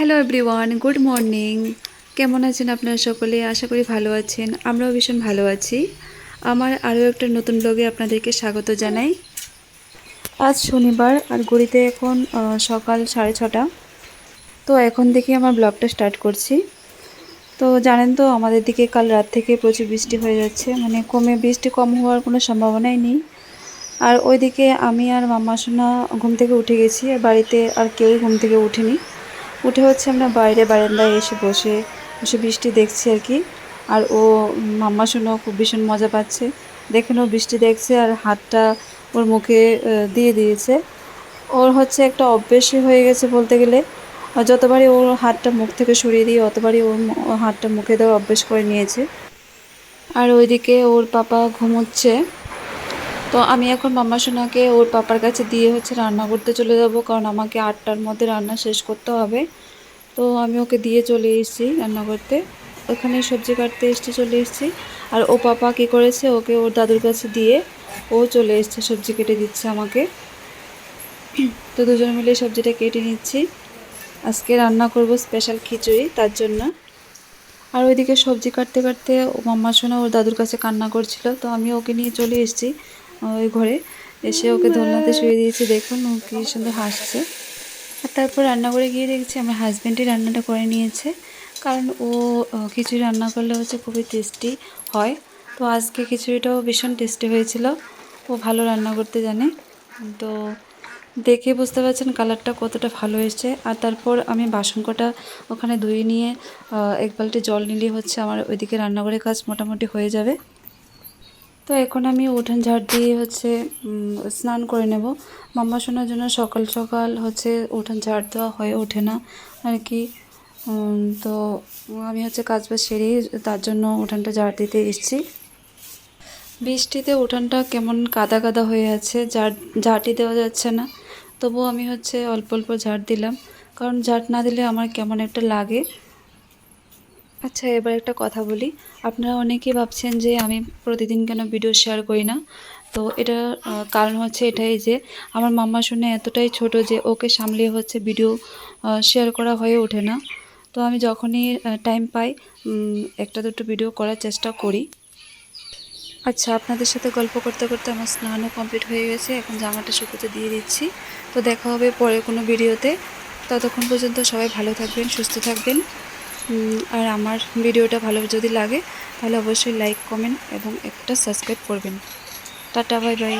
Hello everyone good morning কেমন আছেন আপনারা সকলে? আশা করি ভালো আছেন। আমরাও ভীষণ ভালো আছি। আমার আরও একটা নতুন ব্লগে আপনাদেরকে স্বাগত জানাই। আজ শনিবার আর ঘড়িতে এখন সকাল সাড়ে ছটা। তো এখন দেখি আমার ব্লগটা স্টার্ট করছি। তো জানেন তো, আমাদের দিকে কাল রাত থেকে প্রচুর বৃষ্টি হয়ে যাচ্ছে। মানে কমে বৃষ্টি কম হওয়ার কোনো সম্ভাবনাই নেই। আর ওইদিকে আমি আর মাম্মা সোনা ঘুম থেকে উঠে গেছি। আর বাড়িতে আর কেউই ঘুম থেকে উঠেনি উঠে হচ্ছে আমরা বাইরে বারান্দায় এসে বসে বসে বৃষ্টি দেখছি আর কি। আর ও মাম্মা সোনা খুব ভীষণ মজা পাচ্ছে। দেখেন ও বৃষ্টি দেখছে আর হাতটা ওর মুখে দিয়ে দিয়েছে। ওর হচ্ছে একটা অভ্যেসই হয়ে গেছে বলতে গেলে। যতবারই ওর হাতটা মুখ থেকে সরিয়ে দিই, অতবারই ওর হাতটা মুখে দেওয়া অভ্যেস করে নিয়েছে। আর ওইদিকে ওর পাপা ঘুমোচ্ছে। তো আমি এখন মাম্মা সোনাকে ওর পাপার কাছে দিয়ে হচ্ছে রান্না করতে চলে যাব, কারণ আমাকে আটটার মধ্যে রান্না শেষ করতে হবে। তো আমি ওকে দিয়ে চলে এসেছি রান্না করতে। ওখানে সবজি কাটতে এসেছি, চলে এসেছি। আর ও পাপা কী করেছে, ওকে ওর দাদুর কাছে দিয়ে ও চলে এসছে, সবজি কেটে দিচ্ছে আমাকে। তো দুজন মিলে সবজিটা কেটে নিচ্ছি। আজকে রান্না করব স্পেশাল খিচুড়ি, তার জন্য। আর ওইদিকে সবজি কাটতে কাটতে ও মাম্মা শোনা ওর দাদুর কাছে কান্না করছিল, তো আমি ওকে নিয়ে চলে এসেছি। ওই ঘরে এসে ওকে দোলনাতে শুয়ে দিয়েছি। দেখুন ও কি সুন্দর হাসছে। আর তারপর রান্না করে গিয়ে দেখছি আমার হাজব্যান্ডই রান্নাটা করে নিয়েছে। কারণ ও খিচুড়ি রান্না করলে হচ্ছে খুবই টেস্টি হয়। তো আজকে খিচুড়িটাও ভীষণ টেস্টি হয়েছিল। ও ভালো রান্না করতে জানে। তো দেখে বুঝতে পারছেন কালারটা কতটা ভালো এসেছে আর তারপর আমি বাসন কটা ওখানে ধুয়ে নিয়ে এক বালতি জল নিলে হচ্ছে আমার ওইদিকে রান্নাঘরের কাজ মোটামুটি হয়ে যাবে। তো এখন আমি উঠান ঝাড় দিয়ে হচ্ছে স্নান করে নেব। মাম্মা শোনার জন্য সকাল সকাল হচ্ছে উঠান ঝাড় দেওয়া হয়ে ওঠে না আর কি। তো আমি হচ্ছে কাজ বাজ সেরেই তার জন্য উঠানটা ঝাড় দিতে এসেছি। বৃষ্টিতে উঠানটা কেমন কাদা কাদা হয়ে আছে, ঝাড়, ঝাঁটি দেওয়া যাচ্ছে না। তবুও আমি হচ্ছে অল্প অল্প ঝাড় দিলাম। কারণ ঝাড় না দিলে আমার কেমন একটা লাগে। আচ্ছা এবার একটা কথা বলি। আপনারা অনেকেই ভাবছেন যে আমি প্রতিদিন কেন ভিডিও শেয়ার করি না? তো এটা কারণ হচ্ছে এটাই যে, আমার মাম্মা শুনে এতটাই ছোট যে, ওকে সামলিয়ে হচ্ছে ভিডিও শেয়ার করা হয়ে ওঠে না। তো আমি যখনই টাইম পাই একটা দুটো ভিডিও করার চেষ্টা করি। আচ্ছা আপনাদের সাথে গল্প করতে করতে আমার স্নানও কমপ্লিট হয়ে গেছে। এখন জামাটা শুকোতে দিয়ে দিচ্ছি। তো দেখা হবে পরে কোনো ভিডিওতে ততক্ষণ পর্যন্ত সবাই ভালো থাকবেন, সুস্থ থাকবেন। আর আমার ভিডিওটা ভালো যদি লাগে, তাহলে অবশ্যই লাইক কমেন্ট এবং একটা সাবস্ক্রাইব করবেন। Tata bye bye